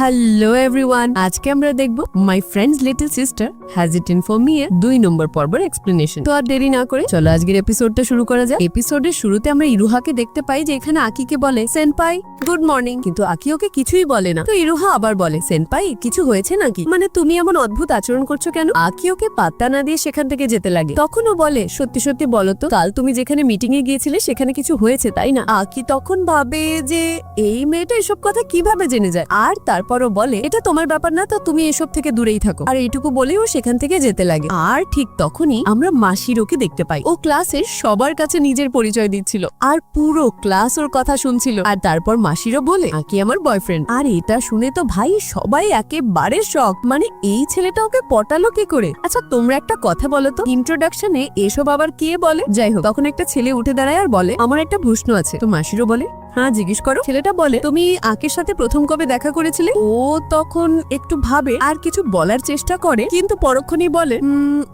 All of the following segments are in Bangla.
হ্যালো এভরিওয়ান আজকে আমরা দেখব my friends little sister has it in for me দুই নম্বর পর্বের এক্সপ্লেনেশন তো আর দেরি না করে চলো আজকের এপিসোডটা শুরু করা যাক। এপিসোডের শুরুতে আমরা ইরুহাকে দেখতে পাই যে এখানে আকিকে বলে সেনপাই গুড মর্নিং কিন্তু আকি ওকে কিছুই বলে না। তো ইরুহা আবার বলে সেনপাই কিছু হয়েছে নাকি? মানে তুমি এমন অদ্ভুত আচরণ করছ কেন? আকি ওকে পাত্তা না দিয়ে সেখান থেকে যেতে লাগে। তখন ও বলে, সত্যি সত্যি বলো তো, কাল তুমি যেখানে মিটিং এ গিয়েছিলে সেখানে কিছু হয়েছে, তাই না? আকি তখন ভাবে যে, এই মেয়েটা এসব কথা কীভাবে জেনে যায়? আর তারপরও বলে, এটা তোমার ব্যাপার না তো তুমি এসব থেকে দূরেই থাকো। আর এইটুকু বলেই ও সেখান থেকে যেতে লাগে। আর ঠিক তখনই আমরা মাসিরোকে দেখতে পাই। ও ক্লাসের সবার কাছে নিজের পরিচয় দিচ্ছিল। আর পুরো ক্লাস ওর কথা শুনছিল। আর তারপর মাসিরও বলে, আকি আমার বয়ফ্রেন্ড আর এটা শুনে তো ভাই সবাই একেবারে শখ মানে এই ছেলেটা ওকে পটালো কি করে? আচ্ছা তোমরা একটা কথা বলো তো। ইন্ট্রোডাকশনে এসব আবার কে বলে? যাই হোক, তখন একটা ছেলে উঠে দাঁড়ায় আর বলে, আমার একটা প্রশ্ন আছে। তো মাসিরও বলে হ্যাঁ জিজ্ঞেস করো। ছেলেটা বলে, তুমি আকের সাথে প্রথম কবে দেখা করেছিলে? ও তখন একটু ভাবে, আর কিছু বলার চেষ্টা করে, কিন্তু পরক্ষণেই বলে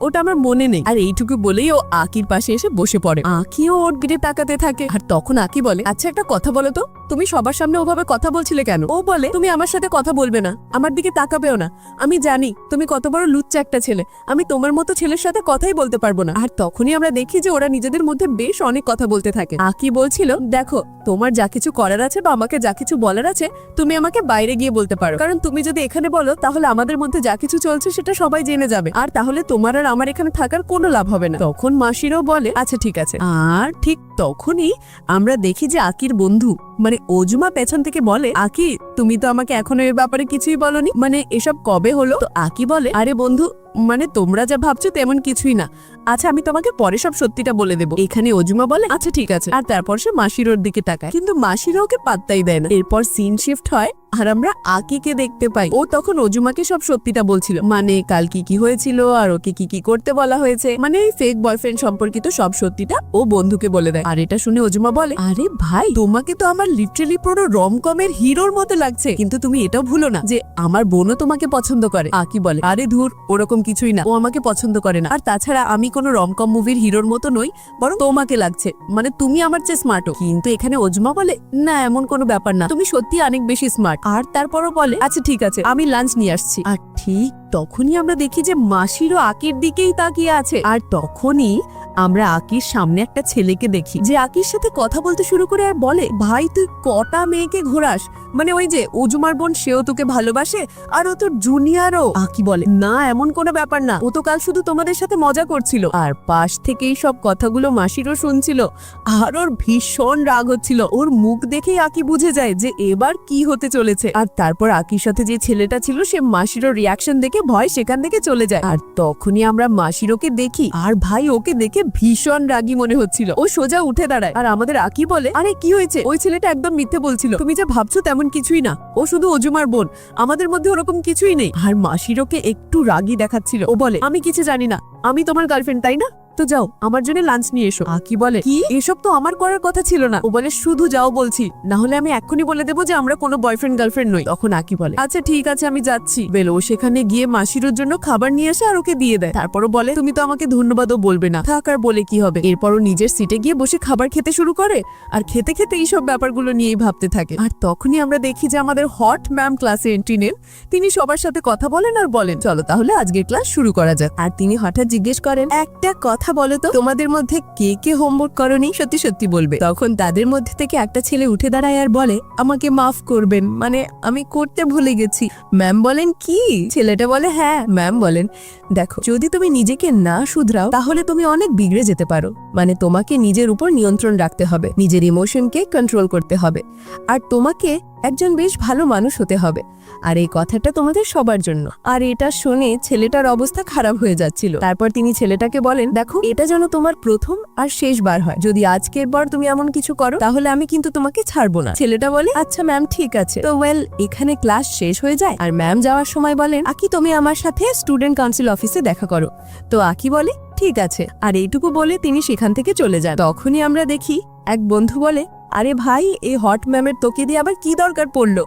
ওটা আমার মনে নেই। আর এইটুকু বলেই ও আকির পাশে এসে বসে পড়ে। আকিও ওর দিকে তাকাতে থাকে, আর তখন আকি বলে আচ্ছা একটা কথা বলো তো, তুমি সবার সামনে ওভাবে কথা বলছিলে কেন? ও বলে, তুমি আমার সাথে কথা বলবে না, আমার দিকে তাকাবেও না। আমি জানি, তুমি কত বড় লুচ্চা একটা ছেলে, আমি তোমার মতো ছেলের সাথে কথাই বলতে পারব না। আর তখনই আমরা দেখি যে ওরা নিজেদের মধ্যে বেশ অনেক কথা বলতে থাকে। আকি বলছিল, দেখো, তোমার কিছু করার আছে বা আমাকে যা কিছু বলার আছে, তুমি আমাকে বাইরে গিয়ে বলতে পারো। কারণ তুমি যদি এখানে বলো, তাহলে আমাদের মধ্যে যা কিছু চলছে সেটা সবাই জেনে যাবে। আর তাহলে তোমার আর আমার এখানে থাকার কোনো লাভ হবে না। তখন মাসিরও বলে আচ্ছা ঠিক আছে। আর ঠিক তখনই আমরা দেখি যে আকির বন্ধু মানে অজুমা পেছন থেকে বলে আকি তুমি তো আমাকে এখনও এ ব্যাপারে কিছুই বলনি? মানে এসব কবে হলো? তো আকি বলে, আরে বন্ধু মানে তোমরা যা ভাবছ তেমন কিছুই না। আচ্ছা আমি তোমাকে পরে সব সত্যিটা বলে দেবো। এখানে অজুমা বলে আচ্ছা ঠিক আছে। আর তারপর সে মাসিরোর দিকে তাকায়। কিন্তু মাসিরা ওকে পাত্তাই দেয় না। এরপর সিন শিফট হয়। আর আমরা আকিকে দেখতে পাই। ও তখন অজুমাকে সব সত্যিটা বলছিল। মানে কাল কি কি হয়েছিল আর ওকে কি কি করতে বলা হয়েছে। মানে এই ফেক বয়ফ্রেন্ড সম্পর্কিত সব সত্যিটা ও বন্ধুকে বলে দেয়। আর এটা শুনে অজুমা বলে, আরে ভাই, তোমাকে তো আমার লিটারালি পুরো রমকমের হিরোর মতো লাগছে। কিন্তু তুমি এটাও ভুলো না যে, আমার বোনও তোমাকে পছন্দ করে। আকি বলে, আরে ধুর, ওরকম কিছুই না। ও আমাকে পছন্দ করে না। আর তাছাড়া আমি কোনো রমকম মুভির হিরোর মতো নই, বরং তোমাকে লাগছে। মানে তুমি আমার চেয়ে স্মার্টও কিন্তু এখানে অজমা বলে, না, এমন কোনো ব্যাপার না। তুমি সত্যি অনেক বেশি স্মার্ট আর তারপরও বলে আচ্ছা ঠিক আছে আমি লাঞ্চ নিয়ে আসছি। আর ঠিক তখনই আমরা দেখি যে মাসিরও আকির দিকেই তাকিয়ে আছে। আর তখনই আমরা আকির সামনে একটা ছেলেকে দেখি। যে আকির সাথে কথা বলতে শুরু করে আর বলে, ভাই, তুই কটা মেয়েকে ঘোরাস? মানে ওই যে অজুমার বোন, সেও তোকে ভালোবাসে আর ও তোর জুনিয়রও। আকি বলে, না, এমন কোনো ব্যাপার না। ও তো কাল শুধু তোমাদের সাথে মজা করছিল। আর পাশ থেকেই সব কথাগুলো মাসিরও শুনছিল। আর ওর ভীষণ রাগ হচ্ছিল। ওর মুখ দেখেই আকি বুঝে যায় যে এবার কি হতে চলেছে। আর তারপর আকির সাথে যে ছেলেটা ছিল, সে মাসিরও রিয়াকশন দেখে ভয় সেখান থেকে চলে যায়। আর তখনই আমরা মাসির ওকে দেখি, আর ভাই ওকে দেখে ভীষণ রাগি মনে হচ্ছিল। ও সোজা উঠে দাঁড়ায়, আর আমাদের আকি বলে, আরে, কি হয়েছে? ওই ছেলেটা একদম মিথ্যে বলছিল। তুমি যা ভাবছ তেমন কিছুই না। ও শুধু অজুমার বোন। আমাদের মধ্যে ওরকম কিছুই নেই। আর মাসির ওকে একটু রাগি দেখাচ্ছিল। ও বলে, আমি কিছু জানি না। আমি তোমার গার্লফ্রেন্ড তাই না? তো যাও আমার জন্য লাঞ্চ নিয়ে এসো। আকি বলে? কি? এসব তো আমার করার কথা ছিল না। ও বলে শুধু যাও বলছি। না হলে আমি এক্ষুনি বলে দেবো যে আমরা কোনো বয়ফ্রেন্ড গার্লফ্রেন্ড নই। তখন আকি বলে আচ্ছা ঠিক আছে আমি যাচ্ছি। বেলো সেখানে গিয়ে মাসিরোর জন্য খাবার নিয়ে আসে আর ওকে দিয়ে দেয়। তারপরও বলে তুমি তো আমাকে ধন্যবাদও বলবে না। থাক আর বলে কি হবে? এরপরও নিজের সিটে গিয়ে বসে খাবার খেতে শুরু করে আর খেতে খেতে এইসব ব্যাপারগুলো নিয়েই ভাবতে থাকে। আর তখনই আমরা দেখি যে আমাদের হট ম্যাম ক্লাসে এন্ট্রি নেন তিনি সবার সাথে কথা বলেন আর বলেন চলো তাহলে আজকের ক্লাস শুরু করা যাক। আর তিনি হঠাৎ জিজ্ঞেস করেন একটা কথা বলো তো? তোমাদের মধ্যে কে কে হোমওয়ার্ক করনি? সত্যি সত্যি বলবে। তখন তাদের মধ্যে থেকে একটা ছেলে উঠে দাঁড়ায় আর বলে, আমাকে মাফ করবেন। মানে আমি করতে ভুলে গেছি। ম্যাম বলেন, কি? ছেলেটা বলে হ্যাঁ ম্যাম বলেন। দেখো, যদি তুমি নিজেকে না শুধরাও, তাহলে তুমি অনেক বিগড়ে যেতে পারো। মানে তোমাকে নিজের উপর নিয়ন্ত্রণ রাখতে হবে। নিজের ইমোশনকে কন্ট্রোল করতে হবে। আর তোমাকে একজন বেশ ভালো মানুষ হতে হবে। আর এই কথাটা তোমাদের সবার জন্য। আর এটা শুনে ছেলেটার অবস্থা খারাপ হয়ে যাচ্ছিল। তারপর তিনি ছেলেটাকে বলেন, দেখো, এটা যেন তোমার প্রথম আর শেষবার হয়। যদি আজকের পর তুমি এমন কিছু করো, তাহলে আমি কিন্তু তোমাকে ছাড়বো না। ছেলেটা বলে আচ্ছা ম্যাম, ঠিক আছে। তো ওয়েল এখানে ক্লাস শেষ হয়ে যায়। আর ম্যাম যাওয়ার সময় বলেন, আকি, তুমি আমার সাথে স্টুডেন্ট কাউন্সিল অফিসে দেখা করো। তো আকি বলে ঠিক আছে, আর এইটুকু বলে তিনি সেখান থেকে চলে যান। তখনই আমরা দেখি, এক বন্ধু বলে, আরে ভাই, এই হট ম্যামের তোকে দিয়ে আবার কি দরকার পড়ল?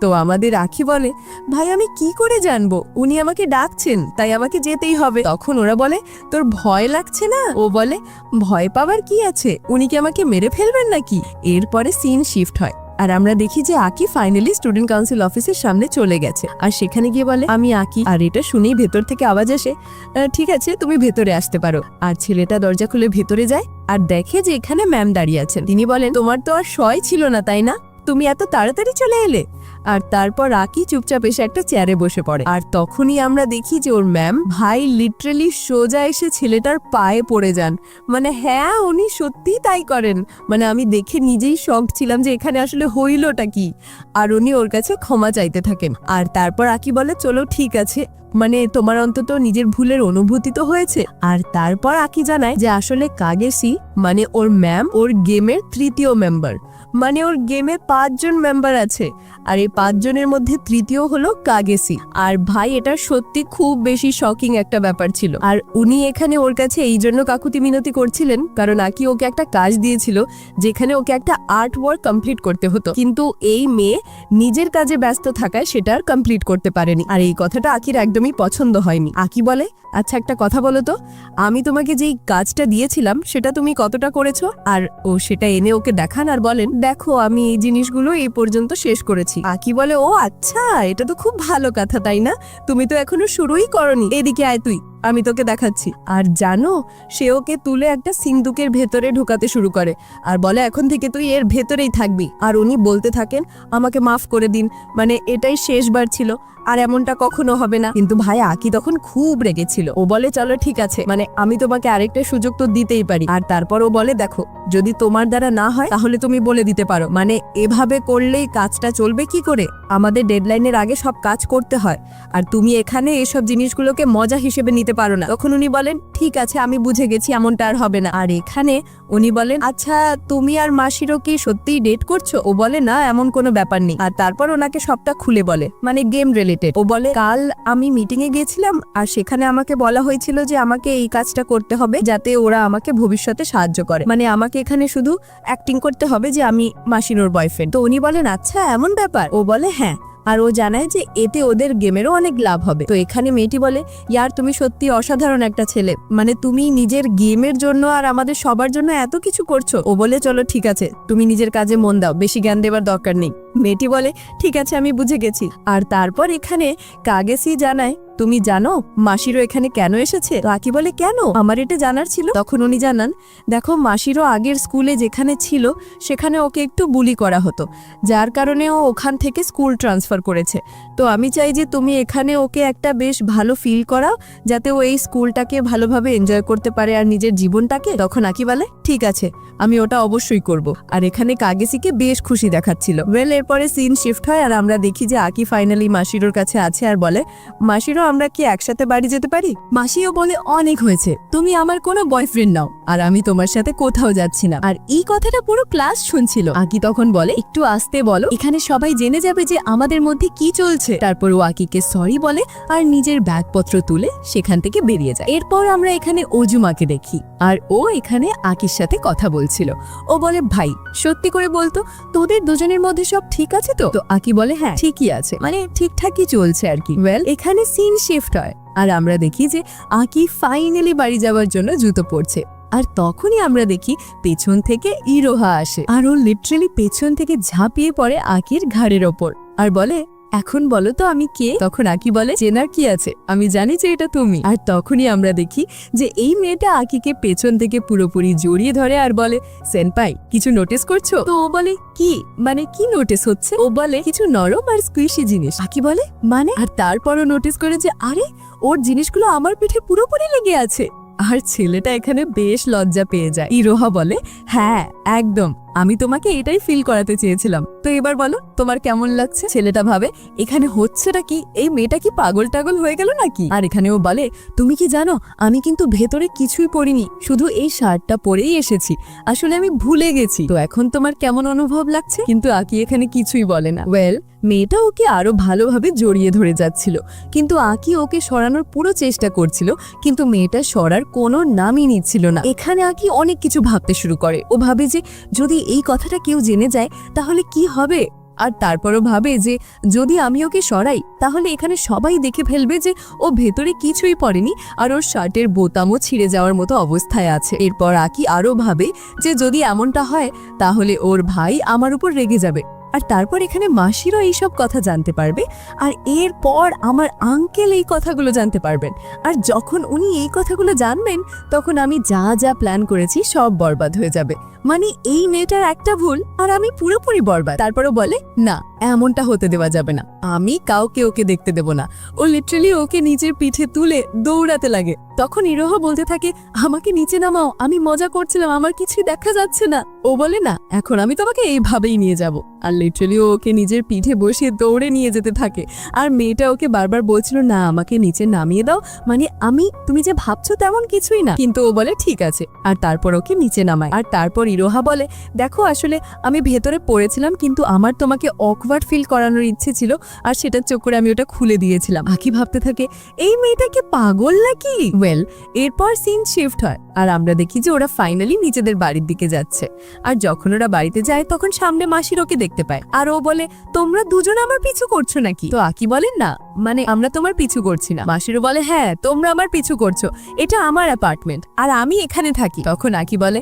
তো আমাদের আখি বলে, ভাই, আমি কি করে জানব? উনি আমাকে ডাকছেন, তাই আমাকে যেতেই হবে। তখন ওরা বলে, তোর ভয় লাগছে না? ও বলে, ভয় পাবার কি আছে? উনি কি আমাকে মেরে ফেলবেন নাকি? এরপরে সিন শিফট হয়। আর আমরা দেখি যে আকি ফাইনালি স্টুডেন্ট কাউন্সিল অফিসের সামনে চলে গেছে। আর সেখানে গিয়ে বলে আমি আকি। আর এটা শুনেই ভেতর থেকে আওয়াজ আসে "আহ, ঠিক আছে তুমি ভেতরে আসতে পারো। আর ছেলেটা দরজা খুলে ভেতরে যায় আর দেখে যে এখানে ম্যাম দাঁড়িয়ে আছেন। তিনি বলেন তোমার তো আর সয় ছিল না তাই না? তুমি এত তাড়াতাড়ি চলে এলে? আর তারপর আকি চুপচাপ এসে একটা চেয়ারে বসে পড়ে। আর তখনই আমরা দেখি যে ওর ম্যাম ভাই লিটারেলি সোজা এসে ছেলেটার পায়ে পড়ে যান। মানে হ্যাঁ উনি সত্যিই তাই করেন। মানে আমি দেখে নিজেই শখ ছিলাম যে এখানে আসলে হইলটা কি। আর উনি ওর কাছে ক্ষমা চাইতে থাকেন। আর তারপর আকি বলে, চলো, ঠিক আছে। মানে তোমার অন্তত নিজের ভুলের অনুভূতি তো হয়েছে। আর তারপর আকি জানায় যে আসলে কাগেসি মানে ওর ম্যাম ওর গেমের তৃতীয় মেম্বার মানে ওর গেমে পাঁচজন মেম্বার আছে, আর এই পাঁচজনের মধ্যে তৃতীয় হলো কাগেসি। আর ভাই, এটা সত্যি খুব বেশি শকিং একটা ব্যাপার ছিল। আর উনি এখানে ওর কাছে এই জন্য কাকুতি মিনতি করছিলেন, কারণ আকি ওকে একটা কাজ দিয়েছিল, যেখানে ওকে একটা আর্ট ওয়ার্ক কমপ্লিট করতে হতো। কিন্তু এই মেয়ে নিজের কাজে ব্যস্ত থাকায় সেটা আর কমপ্লিট করতে পারেনি। আর এই কথাটা আকির একদমই পছন্দ হয়নি। আকি বলে আচ্ছা একটা কথা বলো তো। আমি তোমাকে যেই কাজটা দিয়েছিলাম, সেটা তুমি কতটা করেছ? আর ও সেটা এনে ওকে দেখান আর বলেন, দেখো, আমি এই জিনিসগুলো এই পর্যন্ত শেষ করেছি। আকি বলে, ও আচ্ছা এটা তো খুব ভালো কথা, তাই না? তুমি তো এখনও শুরুই করনি। এদিকে আয় তুই। আমি তোকে দেখাচ্ছি। আর জানো, সে ওকে তুলে একটা সিন্দুকের ভেতরে ঢোকাতে শুরু করে। আর বলে, এখন থেকে তুই এর ভেতরেই থাকবি। আর উনি বলতে থাকেন, আমাকে মাফ করে দিন। মানে এটাই শেষবার ছিল। আর এমনটা কখনো হবে না। কিন্তু ভাই, আকি তখন খুব রেগেছিল। ও বলে, চলো, ঠিক আছে। মানে আমি তোমাকে আরেকটা সুযোগ তো দিতেই পারি। আর তারপর ও বলে, দেখো, যদি তোমার দ্বারা না হয়, তাহলে তুমি বলে দিতে পারো। মানে এভাবে করলেই কাজটা চলবে কি করে? আমাদের ডেডলাইনের আগে সব কাজ করতে হয়। আর তুমি এখানে এসব জিনিসগুলোকে মজা হিসেবে নিতে পারো না। তখন উনি বলেন, ঠিক আছে, আমি বুঝে গেছি, এমনটা আর হবে না। আর এখানে উনি বলেন আচ্ছা তুমি আর মাসিরও কি সত্যিই ডেট করছ? ও বলে, না, এমন কোনো ব্যাপার নেই। আর তারপর ওনাকে সবটা খুলে বলে মানে গেম রিলেটেড ও বলে, কাল আমি মিটিং এ গিয়েছিলাম আর সেখানে আমাকে বলা হয়েছিল যে আমাকে এই কাজটা করতে হবে, যাতে ওরা আমাকে ভবিষ্যতে সাহায্য করে। মানে আমাকে এখানে শুধু অ্যাক্টিং করতে হবে যে আমি মাসিনোর বয়ফ্রেন্ড তো উনি বলেন আচ্ছা এমন ব্যাপার? ও বলে হ্যাঁ। আর ও জানায় যে এতে ওদের গেমেরও অনেক লাভ হবে। তো এখানে মেয়েটি বলে, ইয়ার, তুমি সত্যি অসাধারণ একটা ছেলে। মানে তুমি নিজের গেমের জন্য আর আমাদের সবার জন্য এত কিছু করছ। ও বলে, চলো, ঠিক আছে। তুমি নিজের কাজে মন দাও। বেশি জ্ঞান দেবার দরকার নেই। মেয়েটি বলে, ঠিক আছে, আমি বুঝে গেছি। আর তারপর এখানে কাগেসি জানায় তুমি জানো মাসিরও এখানে কেন এসেছে? রাকি বলে, কেন? আমার এটা জানার ছিল। তখন উনি জানান, দেখো, মাসিরও আগের স্কুলে যেখানে ছিল, সেখানে ওকে একটু বুলি করা হতো। যার কারণে ও ওখান থেকে স্কুল ট্রান্সফার করেছে। তো আমি চাই যে তুমি এখানে ওকে একটা বেশ ভালো ফিল করাও, যাতে ও এই স্কুলটাকে ভালোভাবে এনজয় করতে পারে আর নিজের জীবনটাকে। তখন আকি বলে, ঠিক আছে, আমি ওটা অবশ্যই করব। আর এখানে কাগেসিকে বেশ খুশি দেখাচ্ছিল। ওয়েল এরপরে সিন শিফট হয় আর আমরা দেখি যে আকি ফাইনালি মাসিরোর কাছে আছে আর বলে মাসিরও আমরা কি একসাথে বাড়ি যেতে পারি? মাসিও বলে, অনেক হয়েছে। তুমি আমার কোনো বয়ফ্রেন্ড নাও, আর আমি তোমার সাথে কোথাও যাচ্ছি না। আর এই কথাটা পুরো ক্লাস শুনছিল। আকি তখন বলে, একটু আসতে বলো। এখানে সবাই জেনে যাবে যে আমাদের মধ্যে কি চলছে। তারপর ও আকিকে সরি বলে, আর নিজের ব্যাগপত্র তুলে সেখান থেকে বেরিয়ে যায়। এরপর আমরা এখানে অজুমাকে দেখি, আর ও এখানে আকির সাথে কথা বলছিল। ও বলে, ভাই, সত্যি করে বলতো, তোদের দুজনের মধ্যে সব ঠিক আছে তো? তো আকি বলে হ্যাঁ ঠিকই আছে। মানে ঠিকঠাকই চলছে আর কি। ওয়েল এখানে সিন শিফট হয়। আর আমরা দেখি যে আঁকি ফাইনালি বাড়ি যাওয়ার জন্য জুতো পরছে। আর তখনই আমরা দেখি পেছন থেকে ইরোহা আসে। আর ও লিটারেলি পেছন থেকে ঝাঁপিয়ে পড়ে আঁকির ঘাড়ের ওপর। আর বলে এখন বলো তো আমি কে? তখন আকি বলে, চেনার কি আছে? আমি জানি যে এটা তুমি। আর তখনই আমরা দেখি যে এই মেয়েটা আকিকে পেছন থেকে পুরোপুরি জড়িয়ে ধরে আর বলে, সেনপাই, কিছু নোটিস করছ? তো ও বলে, কি? মানে কি নোটিস হচ্ছে? ও বলে, কিছু নরম আর স্কুইশি জিনিস। আকি বলে মানে? আর তারপরও নোটিস করে যে, আরে, ওর জিনিসগুলো আমার পিঠে পুরোপুরি লেগে আছে। আর ছেলেটা এখানে বেশ লজ্জা পেয়ে যায়। ইরোহা বলে হ্যাঁ একদম। আমি তোমাকে এটাই ফিল করাতে চেয়েছিলাম। তো এবার বলো, তোমার কেমন লাগছে? ছেলেটা ভাবে, এখানে হচ্ছেটা কি? এই মেয়েটা কি পাগল টাগল হয়ে গেল নাকি? আর এখানে ও বলে, তুমি কি জানো, আমি কিন্তু ভেতরে কিছুই পরিনি শুধু এই শার্টটা পরেই এসেছি। আসলে আমি ভুলে গেছি। তো এখন তোমার কেমন অনুভব লাগছে? কিন্তু আকি এখানে কিছুই বলে না। ওয়েল মেয়েটা ওকে আরও ভালোভাবে জড়িয়ে ধরে যাচ্ছিল। কিন্তু আকি ওকে সরানোর পুরো চেষ্টা করছিল, কিন্তু মেয়েটা সরার কোনো নামই নিচ্ছিল না। এখানে আকি অনেক কিছু ভাবতে শুরু করে। ও ভাবে যে, যদি এই কথাটা কেউ জেনে যায়, তাহলে কি হবে? আর তারপরও ভাবে যে, যদি আমি ওকে সরাই, তাহলে এখানে সবাই দেখে ফেলবে যে, ও ভেতরে কিছুই পড়েনি আর ওর শার্টের বোতামও ছিঁড়ে যাওয়ার মতো অবস্থায় আছে। এরপর আকি আরও ভাবে যে, যদি এমনটা হয়, তাহলে ওর ভাই আমার উপর রেগে যাবে। আর তারপর এখানে মাসিরও এইসব কথা জানতে পারবে আর এরপর আমার আঙ্কেল এই কথাগুলো জানতে পারবেন। আর যখন উনি এই কথাগুলো জানবেন, তখন আমি যা যা প্ল্যান করেছি সব বরবাদ হয়ে যাবে। মানে এই মেয়েটার একটা ভুল আর আমি পুরোপুরি বরবাদ। তারপরও বলে, না এমনটা হতে দেওয়া যাবে না। আমি কাউকে ওকে দেখতে দেব না। ও লিটারালি ওকে নিজের পিঠে তুলে দৌড়াতে লাগে। তখন ইরোহ বলতে থাকে, আমাকে নিচে নামাও, আমি মজা করছিলাম, আমার কিছুই দেখা যাচ্ছে না। ও বলে, না, এখন আমি তোমাকে এইভাবেই নিয়ে যাব। আর লিটারালি ওকে নিজের পিঠে বসিয়ে দৌড়ে নিয়ে যেতে থাকে। আর মেয়েটা ওকে বারবার বলছিল, না, আমাকে নিচে নামিয়ে দাও। মানে আমি, তুমি যে ভাবছ তেমন কিছুই না। কিন্তু ও বলে, ঠিক আছে। আর তারপর ওকে নিচে নামায়। আর তারপর ইরোহা বলে, দেখো, আসলে আমি ভেতরে পড়েছিলাম, কিন্তু আমার তোমাকে অকওয়ার্ড ফিল করানোর ইচ্ছে ছিল, আর সেটার চক্করে আমি ওটা খুলে দিয়েছিলাম। আঁকি ভাবতে থাকে, এই মেয়েটাকে পাগল নাকি? ওয়েল এরপর সিন শিফট হয়, আর আমরা দেখি যে ওরা ফাইনালি নিজেদের বাড়ির দিকে যাচ্ছে। আর যখন ওরা বাড়িতে যায়, তখন সামনে মাসির ওকে দেখতে পায়। আর ও বলে, তোমরা দুজন আমার পিছু করছ নাকি? তো আকি বলেন না মানে আমরা তোমার পিছু করছি না। মাসিরও বলে হ্যাঁ তোমরা আমার পিছু করছ, এটা আমার অ্যাপার্টমেন্ট আর আমি এখানে থাকি। তখন আকি বলে,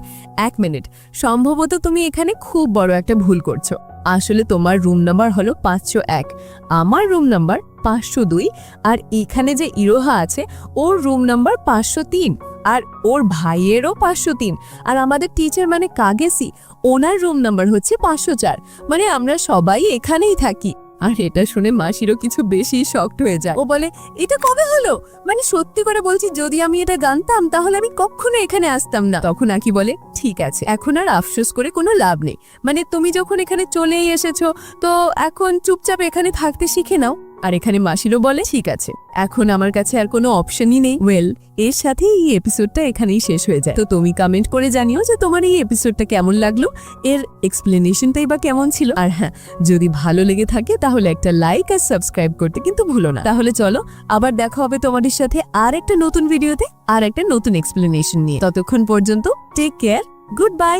এক মিনিট, সম্ভবত তুমি এখানে খুব বড় একটা ভুল করছ। আসলে তোমার রুম নাম্বার হলো পাঁচশো এক। আমার রুম নাম্বার পাঁচশো দুই আর এখানে যে ইরোহা আছে, ওর রুম নাম্বার পাঁচশো তিন আর ওর ভাইয়েরও পাঁচশো তিন। আর আমাদের টিচার মানে কাগেসি, ওনার রুম নাম্বার হচ্ছে পাঁচশো চার। মানে আমরা সবাই এখানেই থাকি। আর এটা শুনে মাসিরও কিছু বেশি শক্ট হয়ে যায়। ও বলে, এটা কবে হলো? মানে সত্যি করে বলছি, যদি আমি এটা গানতাম তাহলে আমি কখনো এখানে আসতাম না। তখন আকি বলে, ঠিক আছে, এখন আর আফসোস করে কোনো লাভ নেই। মানে তুমি যখন এখানে চলেই এসেছ, তো এখন চুপচাপ এখানে থাকতে শিখে নাও। আর এখানে মাসিরও বলে, ঠিক আছে, এখন আমার কাছে আর কোনো অপশনই নেই। ওয়েল এর সাথে এই এপিসোডটা এখানেই শেষ হয়ে যায়। তো তুমি কমেন্ট করে জানিও যে তোমার এই এপিসোডটা কেমন লাগল, এর এক্সপ্লেনেশনটাই বা কেমন ছিল। আর হ্যাঁ যদি ভালো লেগে থাকে তাহলে একটা লাইক আর সাবস্ক্রাইব করতে কিন্তু ভুলো না। তাহলে চলো, আবার দেখা হবে তোমাদের সাথে আর একটা নতুন ভিডিওতে আর একটা নতুন এক্সপ্লেনেশন নিয়ে। ততক্ষণ পর্যন্ত টেক কেয়ার গুড বাই